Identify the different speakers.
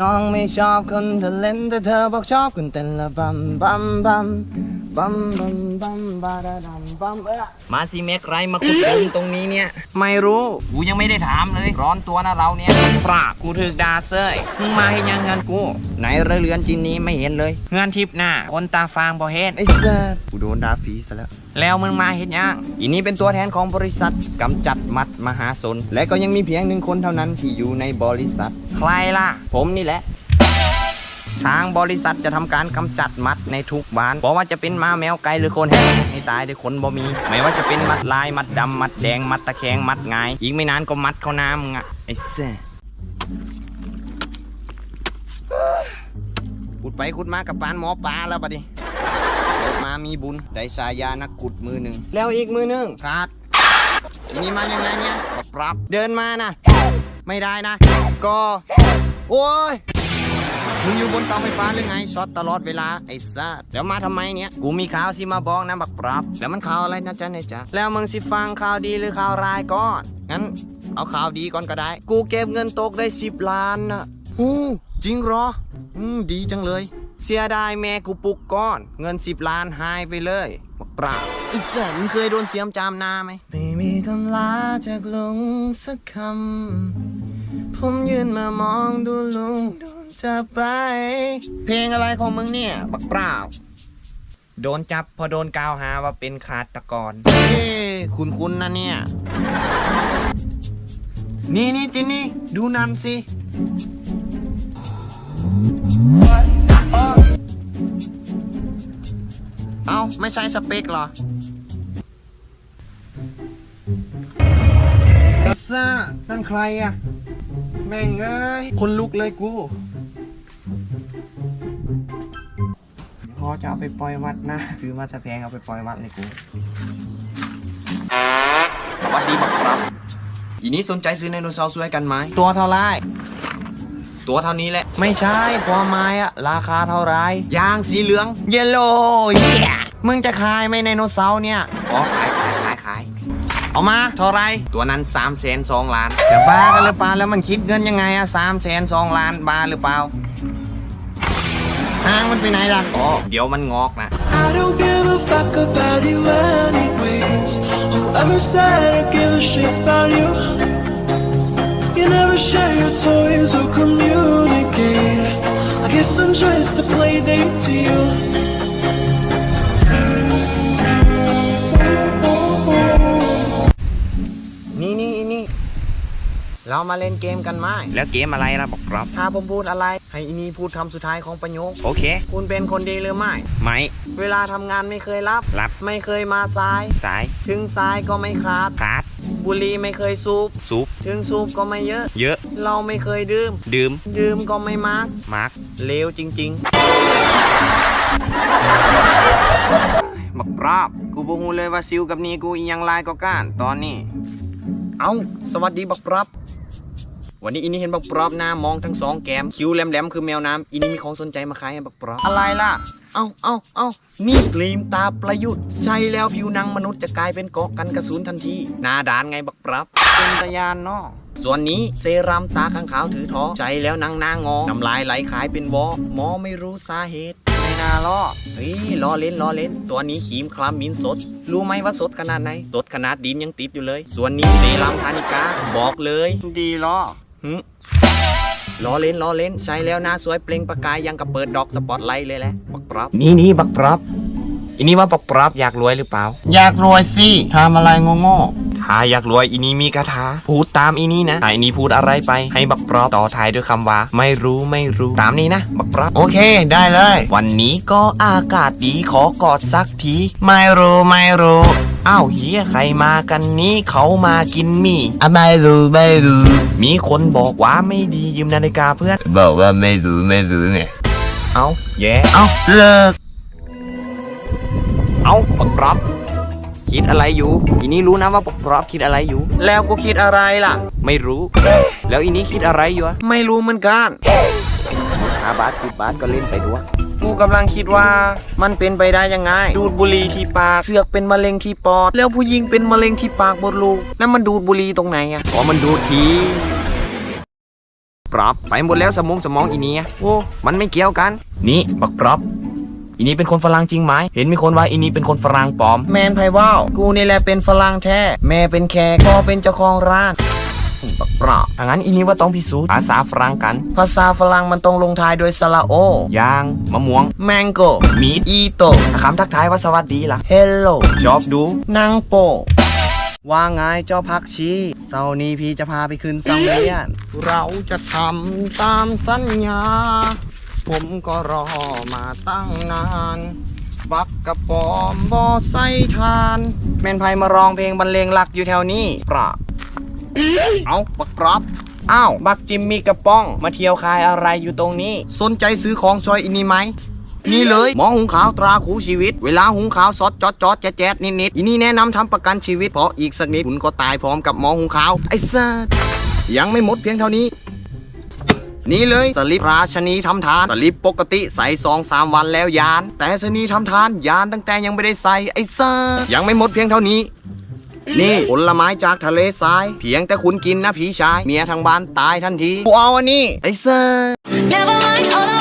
Speaker 1: น้องไม่ชอบคนเธอเล่นแต่เธอบอกชอบคนเต้นละบัมบัมบัมบัมบัมบัมบาดาดัมบัมเอ้อมาสิเมใครมาขุดดินตรงนี้เนี่ย ไม่รู้กูยังไม่ได้ถามเลย ร้อนตัวนะเราเนี่ยปราบกูถึกดาเซยมึงมาให้ยังเงินกูไหนเรือเรือนจินนี้ไม่เห็นเลยเงินทิพย์หน้าคนตาฟางบ่เห็นไอ้เซ่กูโดนดาฟีซะแล้วแล้วมึงมาเห็นยังอีนี้เป็นตัวแทนของบริษัทกำจัดมัดมหาสนและก็ยังมีเพียงหนึ่งคนเท่านั้นที่อยู่ในบริษัทใค รล่ะ ผมนี่แหละ ทางบริษัทจะทำการกำจัดมัดในทุกบ้านเพราะว่าจะเป็นหมาแมวไก่หรือคนแห้ให้ตายด้วยคนบ่มี ไม่ว่าจะเป็นมัดลายมัดดำมัดแดงมัดตะแคงมัดงายอีกไม่นานก็มัดเข้าน้ำมึงอะไอ้เซ่ขุดไปขุดมากับปานหมอปลาแล้วบัดนี้เกิดมามีบุญได้สายานักขุดมือหนึ่งแล้วอีกมือหนึ่งขาดทีนี้มายังไงเนี่ยบักปรับเดินมานะ ไม่ได้นะ ก็ โอ้ยมึงอยู่บนเสาไฟฟ้าหรือไงช็อตตลอดเวลาไอ้ซ่าแล้วมาทำไมเนี่ย กูมีข่าวสิมาบอกนะบักปรับ แล้วมันข่าวอะไรนะจ๊ะเนี่ยจ๊ะแล้วมึงสิฟังข่าวดีหรือข่าวร้ายก่อนงั้น เอาข่าวดีก่อนก็ได้ กูเก็บเงินตกได้สิบล้านนะหูจริงเหรอ อืมดีจังเลย เสียดายแม่กูปลุกก้อน เงินสิบล้านหายไปเลยบักปรับไอ้สัสมึงเคยโดนเสียมจามหน้าไหม ไม่มีคำลาจากลุงสักคำ ผมยืนมามองดูลุงโดนจับไป เพลงอะไรของมึงเนี่ย บักเปล่าโดนจับพอโดนกล่าวหาว่าเป็นขาตกร เอ้คุณคุณนะเนี่ย นี่นี่จินนี่ ดูนันสิ เอาไม่ใช่สเปคเหรอกัสซ่า นั่นใครอะ แม่งเอ้ย คนลุกเลยกู พอจะเอาไปปล่อยวัดนะ ซื้อมาสะแพงเอาไปปล่อยวัดเลยกู สวัสดีบักครับ อีนี้สนใจซื้อไดโนเสาร์สวยกันไหม ตัวเท่าไร ตัวเท่านี้แหละ ไม่ใช่ความหมายอะราคาเท่าไรยางสีเหลือง เยลโล่เยียมึงจะขายไหมไดโนเสาร์เนี่ย อ๋อขายขายขายขาย เอามาเท่าไรตัวนั้น3ามแสนสองล้านจะบ้ากันหรือเปล่าแล้วมันคิดเงินยังไงอะสามแสนสองล้านบ้าหรือเปล่าห้างมันไปไหนล่ะอ๋อเดี๋ยวมันงอกนะ
Speaker 2: I don't give a fuck about you anyways. Whoever said I give a shit about you. You never share your toys or communicate. I guess I'm just a play date to you.
Speaker 1: นี่นี่นี่เรามาเล่นเกมกันไหมแล้วเกมอะไรล่ะบอกครับ ถ้าผมพูดอะไร ให้อินี่พูดคำสุดท้ายของประโยค โอเค คุณเป็นคนดีหรือไม่ไม่เวลาทำงานไม่เคยรับ รับ ไม่เคยมาสาย สาย ถึงสายก็ไม่ขาด ขาด บุหรี่ไม่เคยสูบสูบถึงสูบก็ไม่เยอะ เยอะ เราไม่เคยดื่ม ดื่ม ดื่มก็ไม่มากมากเลวจริงๆบักปราบ กูบ่ฮู้เลยว่าซิวกับนี่กูอีหยังลายก็ก้านตอนนี้ เอาสวัสดีบักปรับ วันนี้อินี่เห็นบักปรับหน้ามองทั้งสองแก้มคิ้วแหลมๆคือแมวน้ำอินี่มีของสนใจมาขายให้บักปรับอะไรล่ะ เอาเอาเอานี่กรีมตาประยุทธ์ใช่แล้วผิวหนังมนุษย์จะกลายเป็นเกาะกันกระสุนทันทีหน้าด่านไงบักปรับ เป็นตะยานเนอส่วนนี้เซรั่มตาข้างขาวถือท้อใจแล้วนางหนางอน้ำลายไหลขายเป็นวอหมอไม่รู้สาเหตุไม่น่าล้อเฮ้ยล้อเล่นล้อเล่น ตัวนี้ขีมคลามมินสด รู้ไหมว่าสดขนาดไหน สดขนาดดินยังติดอยู่เลย ส่วนนี้เซรั่มทานิกาบอกเลย ดีล้อหึ ล้อเล่นล้อเล่นใช้แล้วหน้าสวยเปล่งประกายยังกับเปิดดอกสปอตไลท์เลยแหละบักปรับนี่นี่บักปรับอีนี่ว่าบักปรับอยากรวยหรือเปล่า อยากรวยสิทำอะไรงงๆถ้าอยากรวยอีนี่มีคาถาพูดตามอีนี่นะถ้าอีนี่พูดอะไรไป ให้บักปรับต่อท้ายด้วยคำว่า ไม่รู้ไม่รู้ตามนี้นะ บักปรับโอเค ได้เลย วันนี้ก็อากาศดีขอกอดสักที ไม่รู้ไม่รู้ อ้าวเฮียใครมากันนี้เขามากินหมี่อะไม่รู้ไม่รู้ มีคนบอกว่าไม่ดียืมนาฬิกาเพื่อน
Speaker 3: บอกว่าไม่รู้ไม่รู้ไง
Speaker 1: เอาแย่เอาเลิก เอาปักปรับ คิดอะไรอยู่ อีนี้รู้นะว่าปักปรับคิดอะไรอยู่ แล้วกูคิดอะไรล่ะ ไม่รู้ แล้วอีนี้คิดอะไรอยู่อะไม่รู้เหมือนกันห้าบาทสิบบาทก็เล่นไปด้วย กูกำลังคิดว่ามันเป็นไปได้ยังไง ดูดบุหรี่ที่ปากเสือกเป็นมะเร็งที่ปอด แล้วผู้หญิงเป็นมะเร็งที่ปากบดลูกแล้วมันดูดบุหรี่ตรงไหนอะอ๋อมันดูดทีปรับไปหมดแล้วสมองสมองอีเนี้ยโอ้มันไม่เกี่ยวกัน นี่บักปรับอีนี้เป็นคนฝรั่งจริงไหมเห็นมีคนว่าอีนี้เป็นคนฝรั่งปลอม แมนไพว่าวกูนี่แหละเป็นฝรั่งแท้ แม่เป็นแขกพ่อเป็นเจ้าของร้าน บักปราบถ้างั้นอีนี้ว่าต้องพิสูจน์ภาษาฝรั่งกัน ภาษาฝรั่งมันต้องลงท้ายด้วยสระโอยาง มะม่วง แมงโก้มีดอีโตคำทักทายว่าสวัสดีล่ะ เฮลโลจอบดูนางโปว่าไงเจ้าพักชีเสาร์นี้พี่จะพาไปขึ้นสังเวียน เราจะทำตามสัญญา ผมก็รอมาตั้งนาน บักกระปอมบอใส่ทาน แม่นไพมาร้องเพลงบรรเลงหลักอยู่แถวนี้ปราบ เอาบักปรับอ้าว บักจิมมี่กระป้อง มาเที่ยวคายอะไรอยู่ตรงนี้ สนใจซื้อของซอยอินี่ไหมนี่เลยหมอหุงขาวตราคูชีวิต เวลาหุงขาวซอสจอดจอดแจ๊ดแจ๊ดนิดนิดอีนี่แนะนำทำประกันชีวิตเพราะอีกสักนิดคุณก็ตายพร้อมกับหมอหุงขาวไอ้สัสยังไม่หมดเพียงเท่านี้ นี่เลยสลิปราชนีทำทานสลิปปกติใส่สองสามวันแล้วยาน แต่ชนีทำทานยานตั้งแต่ยังไม่ได้ใส่ไอ้สัสยังไม่หมดเพียงเท่านี้ นี่ผลไม้จากทะเลทรายเพียงแต่คุณกินนะผีชาย เมียทางบ้านตายทันทีกูเอาอันนี้ไอ้เซ
Speaker 4: อร์